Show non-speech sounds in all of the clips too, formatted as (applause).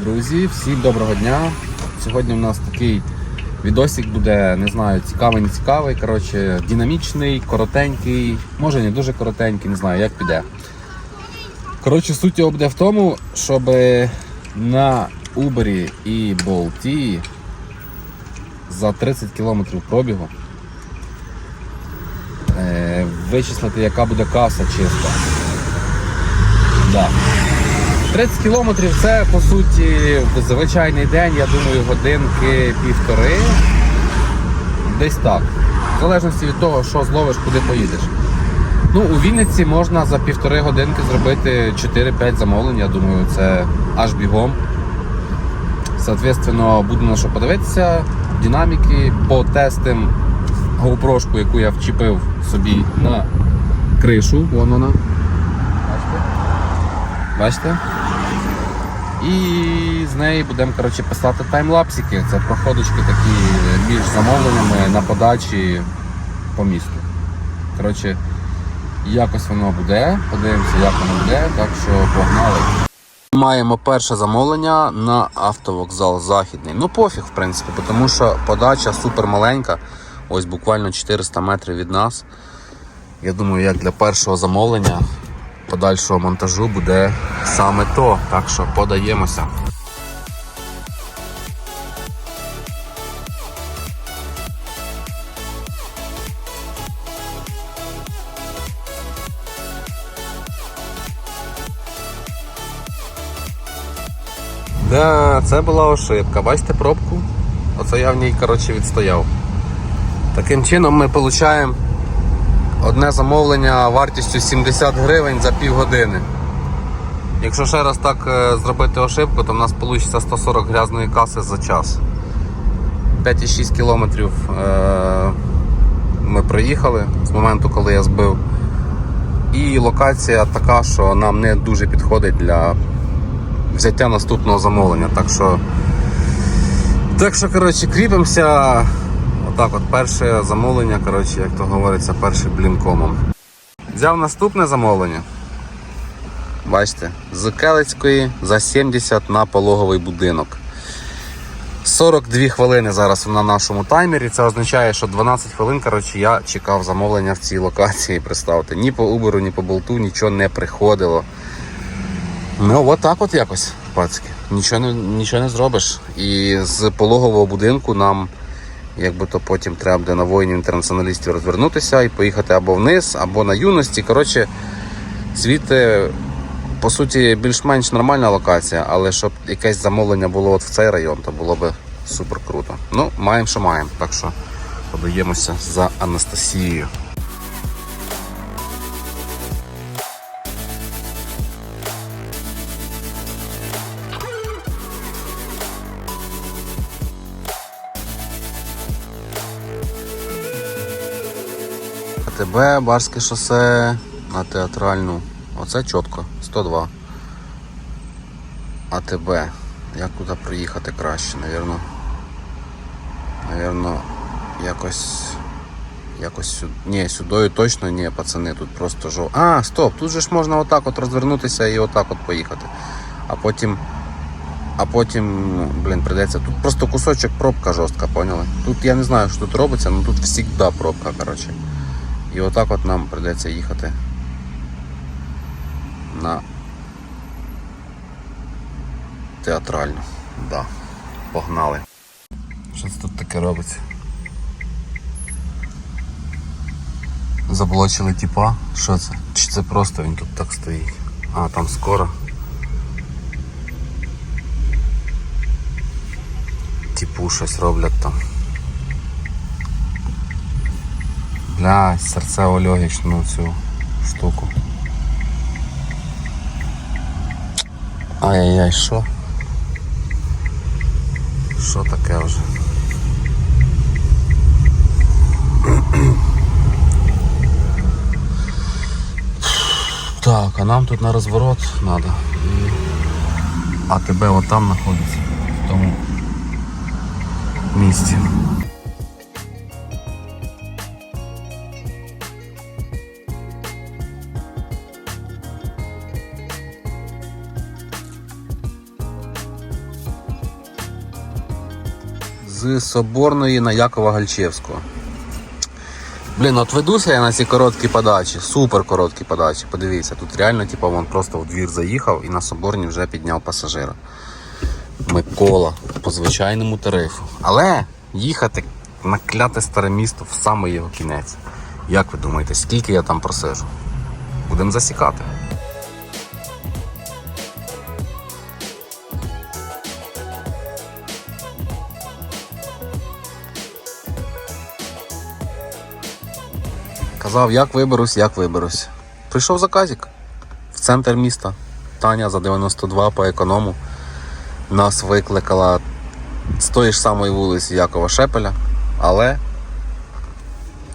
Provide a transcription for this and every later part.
Друзі, всім доброго дня. Сьогодні у нас такий відосик буде, не знаю, цікавий, не цікавий. Коротше, динамічний, коротенький, може не дуже коротенький, не знаю, як піде. Коротше, суть його буде в тому, щоб на Uber і Болті за 30 км пробігу е, вичислити, яка буде каса чиста. Да. 30 кілометрів це по суті звичайний день, я думаю, годинки півтори. Десь так. В залежності від того, що зловиш, куди поїдеш. Ну, у Вінниці можна за півтори годинки зробити 4-5 замовлень, я думаю, це аж бігом. Соответственно, буду на що подивитися, динаміки, потестим GoPro, яку я вчепив собі на кришу. Вон вона. Бачите? Бачите? І з неї будемо коротше, писати таймлапсики. Це проходочки такі між замовленнями на подачі по місту. Коротше, якось воно буде. Подивимося, як воно буде, так що погнали. Маємо перше замовлення на автовокзал Західний. Ну пофіг, в принципі, тому що подача супер маленька. Ось буквально 400 метрів від нас. Я думаю, як для першого замовлення подальшого монтажу буде саме то. Так що подаємося. Да, це була ошибка. Бачите пробку? Оце я в ній коротше, відстояв. Таким чином ми отримуємо одне замовлення вартістю 70 гривень за півгодини. Якщо ще раз так е, зробити ошибку, то в нас вийде 140 грязної каси за час. 5,6 кілометрів е, ми проїхали з моменту, коли я збив. І локація така, що нам не дуже підходить для взяття наступного замовлення. Так що, так що коротше, кріпимося. Отак от перше замовлення, коротше, як то говориться, першим блінкомом. Взяв наступне замовлення. Бачите, з Келецької за 70 на пологовий будинок. 42 хвилини зараз на нашому таймері. Це означає, що 12 хвилин коротше, я чекав замовлення в цій локації. Представте, ні по Uber, ні по болту нічого не приходило. Ну, от так от якось, пацки. Нічого не, нічого не зробиш. І з пологового будинку нам, якби то потім треба буде на воїнів інтернаціоналістів розвернутися і поїхати або вниз, або на юності. Коротше, звідти, по суті, більш-менш нормальна локація, але щоб якесь замовлення було от в цей район, то було б супер круто. Ну, маємо, що маємо. Так що подаємося за Анастасією. АТБ, Барське шосе на театральну. Оце чітко, 102. АТБ. Як туди приїхати краще, навірно. Навірно, якось. Якось сюди. Ні, сюди точно ні, пацани, тут просто жов. А, стоп, тут же ж можна отак от розвернутися і отак от поїхати. А потім. А потім, ну, блін, прийдеться. Тут просто кусочок пробка жорстка, поняли? Тут я не знаю, що тут робиться, але тут завжди пробка, коротше. І отак от нам прийдеться їхати на театральну. Да. Погнали. Що це тут таке робиться? Заблочили тіпа? Що це? Чи це просто він тут так стоїть? А, там скоро. Типу щось роблять там. Бля, серцево-легічну цю штуку. Ай-яй-яй, що? Що таке вже? Так, а нам тут на розворот треба. І... А тебе от знаходиться, в тому місці. З Соборної на Якова Гальчевського. Блін, от ведуся я на ці короткі подачі, супер короткі подачі. Подивіться, тут реально, типу, він просто в двір заїхав і на Соборні вже підняв пасажира. Микола по звичайному тарифу. Але їхати на кляте старе місто в самий його кінець. Як ви думаєте, скільки я там просижу? Будемо засікати. Казав, як виберусь, як виберусь. Прийшов заказик в центр міста. Таня за 92 по економу. Нас викликала з тої ж самої вулиці Якова Шепеля, але,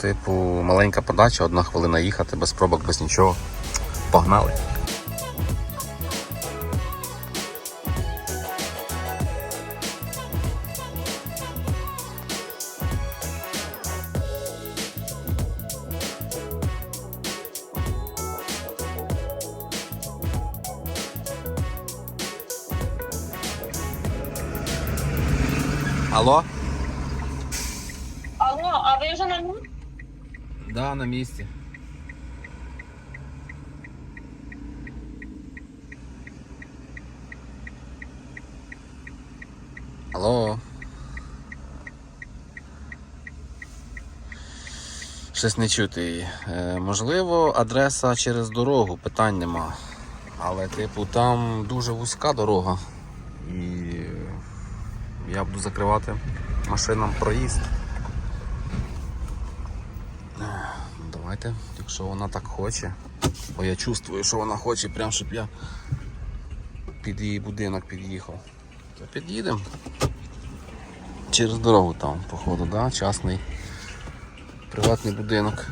типу, маленька подача, одна хвилина їхати, без пробок, без нічого. Погнали. Алло? Алло, а ви вже на місці? Да, на місці. Алло. Щось не чути її. Е, можливо, адреса через дорогу, питань нема. Але, типу, там дуже вузька дорога. І я буду закривати машинам проїзд. Ну, Давайте, якщо вона так хоче, бо я чувствую, що вона хоче, прям щоб я під її будинок під'їхав. То під'їдемо. Через дорогу там, походу, да? частний приватний будинок.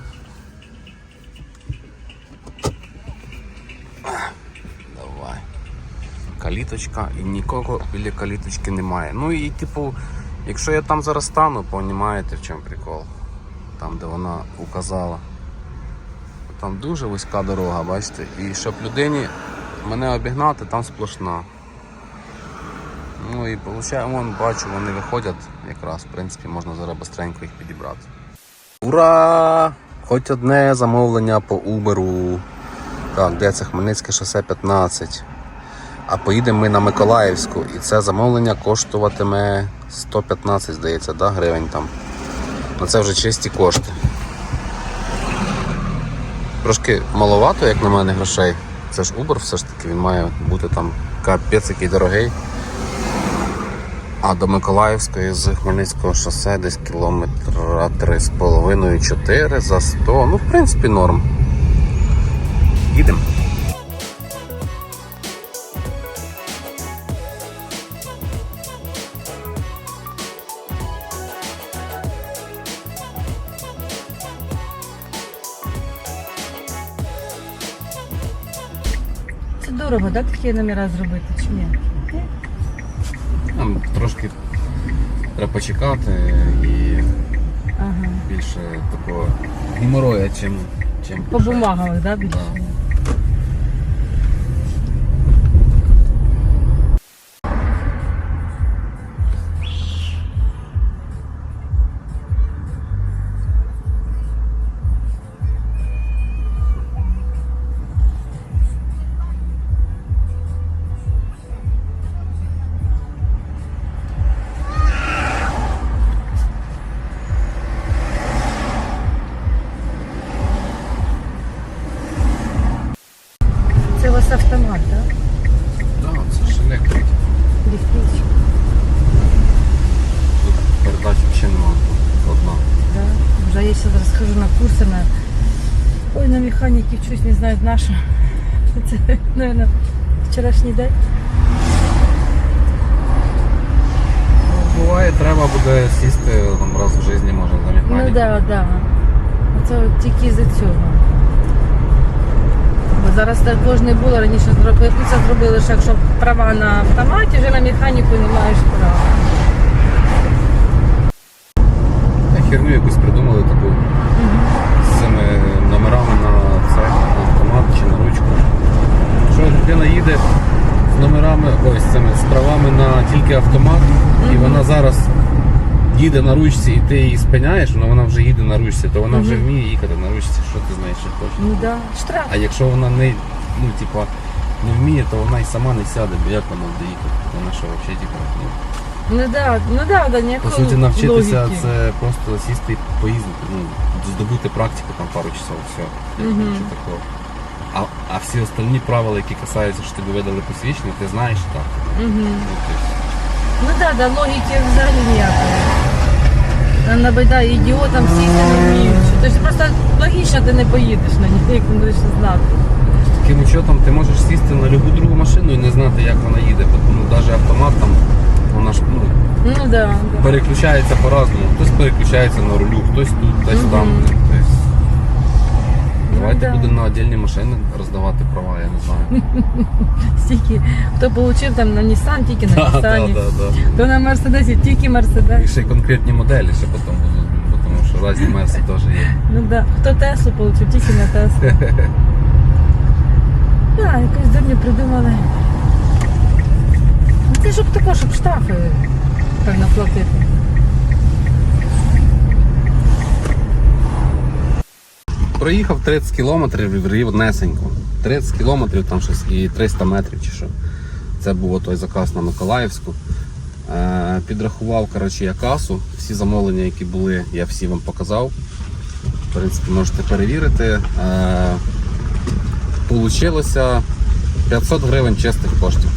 Каліточка і нікого біля каліточки немає. Ну і типу, якщо я там зараз стану, понімаєте в чому прикол там, де вона указала. Там дуже вузька дорога, бачите, і щоб людині мене обігнати, там сплошна. Ну і виходить, вон бачу, вони виходять якраз, в принципі, можна зараз быстренько їх підібрати. Ура! Хоч одне замовлення по Uber. Так, де це Хмельницьке шосе 15. А поїдемо ми на Миколаївську, і це замовлення коштуватиме 115, здається, да, гривень там. Ну це вже чисті кошти. Трошки маловато, як на мене, грошей. Це ж Uber все ж таки, він має бути там капець який дорогий. А до Миколаївської з Хмельницького шосе десь кілометра 3,5-4 за 100. Ну, в принципі, норм. Їдемо. Дорого, так, такі номера зробити чи ні? Там трошки треба почекати і Ага. більше такого геморроя, чим, чим По бумагах, да, більше? Так. Це автомат, так? Так, це ж електрик. Ліфтич, Тут передач взагалі немає. Одна. да? Вже я зараз схожу на курси на... Ой, на механіки вчусь, не знаю, наша. Це, мабуть, вчорашній день. Ну, буває, треба буде сісти там раз в житті, може, за Ну так, да, так. Да. Це тільки з цього. Зараз також не було, раніше зробили, це зробили, що якщо права на автоматі, вже на механіку не маєш права. Херню якусь придумали таку з цими номерами на це, на автомат чи на ручку. Якщо людина їде з номерами, ось з цими з правами на тільки автомат, і вона зараз їде на ручці і ти її спиняєш, але вона вже їде на ручці, то вона вже вміє їхати на ручці, що ти знаєш, що хочеш. Ну да, штраф. А якщо вона не, ну, типа, не вміє, то вона й сама не сяде, бо як вона буде їхати? Вона що взагалі типа, ну, Ну да, ну да, да, по ніякої суті, навчитися логіки. це просто сісти і поїздити, ну, здобути практику там пару часов, все. Мгм. Нічого такого. А, а всі остальні правила, які касаються, що тобі видали посвідчення, ти знаєш так. Угу. Ну, Ну да, да, логіки взагалі ніякої. Там на байда ідіотам сісти не вміють. Тобто просто логічно ти не поїдеш на ній, як не будеш знати. Таким учетом ти можеш сісти на будь-яку другу машину і не знати, як вона їде. Ну, навіть автомат там, вона ж ну, Ну да, да. переключається по-разному. Хтось переключається на рулю, хтось тут, Мгм. там. Тобто, давайте да. будемо на отдельні машини роздавати права, я не знаю. (laughs) Стільки, хто отримав там на Nissan, тільки на (laughs) Да, да, Nissan. да, да. Хто на Мерседесі, тільки І Мерседес. ще й конкретні моделі ще потім будуть, бо тому що різні мерси теж є. Ну да. Хто Теслу отримав, тільки на Теслу. (laughs) Так, якось дурні придумали. Ну це щоб тако, щоб штрафи певно платити. Проїхав 30 кілометрів рівнесенько. 30 кілометрів там щось і 300 метрів чи що. Це був той заказ на Миколаївську. Е, підрахував коротше, я касу. Всі замовлення, які були, я всі вам показав. В принципі, можете перевірити. Е, Получилося 500 гривень чистих коштів.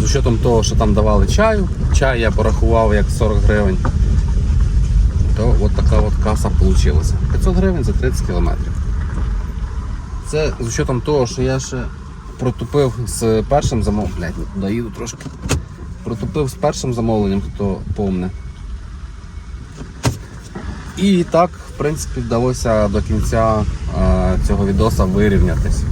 З учетом того, що там давали чаю, чай я порахував як 40 гривень то от така от каса вийшла. 500 гривень за 30 кілометрів. Це з учетом того, що я ще протупив з першим замовленням. Туди їду трошки. Протупив з першим замовленням, хто помне. І так, в принципі, вдалося до кінця цього відоса вирівнятись.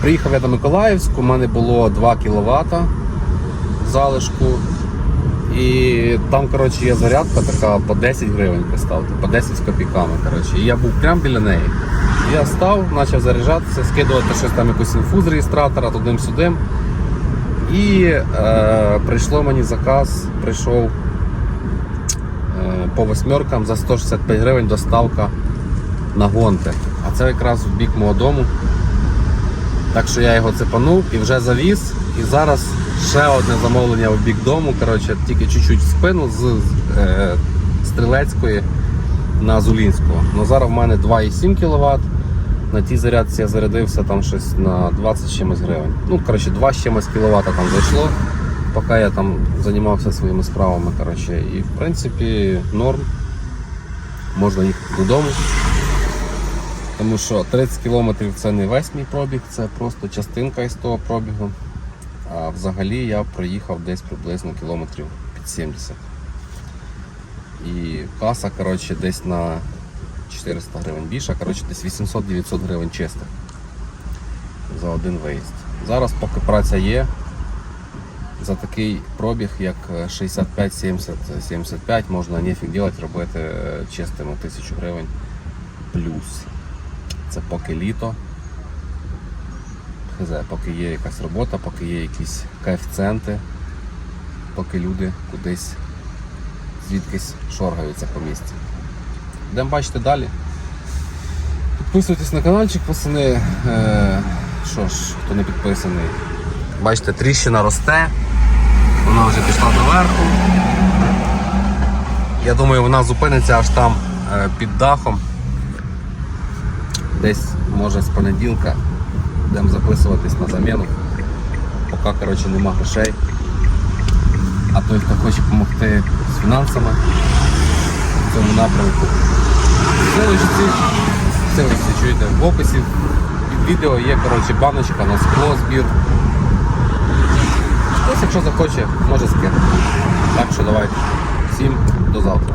Приїхав я до Миколаївську, у мене було 2 кВт залишку. І там, коротше, є зарядка така по 10 гривень, представте, по 10 з копійками. Коротше. І я був прямо біля неї. Я став, почав заряджатися, скидувати щось там якусь інфу з реєстратора туди-сюдим. І е, прийшло мені заказ, прийшов е, по восьмеркам за 165 гривень доставка на гонти. А це якраз в бік мого дому. Так що я його цепанув і вже завіз. І зараз ще одне замовлення в бік дому. Коротше, тільки чуть-чуть в спину з е, Стрілецької на Зулінського. Ну зараз в мене 2,7 кВт. На тій зарядці я зарядився там щось на 20 чимось гривень. Ну, коротше, 2 з чимось кВт там зайшло, поки я там займався своїми справами. Коротше. І в принципі норм. Можна їхати додому. Тому що 30 кілометрів це не весь мій пробіг, це просто частинка із того пробігу. А взагалі я проїхав десь приблизно кілометрів під 70. І каса коротше, десь на 400 гривень більше, коротше, десь 800-900 гривень чистих за один виїзд. Зараз поки праця є, за такий пробіг, як 65, 70, 75, можна нефіг делать, робити е, чистими 1000 гривень плюс. Це поки літо. Хз, поки є якась робота, поки є якісь коефіцієнти, поки люди кудись звідкись шоргаються по місці. Йдемо бачити далі. Підписуйтесь на каналчик, пацани. Е, що ж, хто не підписаний. Бачите, тріщина росте, вона вже пішла доверху. Я думаю, вона зупиниться аж там е, під дахом. Десь може з понеділка будемо записуватись на заміну. Поки коротше, нема грошей. А той, хто хоче допомогти з фінансами в цьому напрямку. Ссылочці, ссылочці чуєте в описі. Під відео є коротше, баночка на скло збір. Хтось, якщо захоче, може скинути. Так що давайте. Всім до завтра.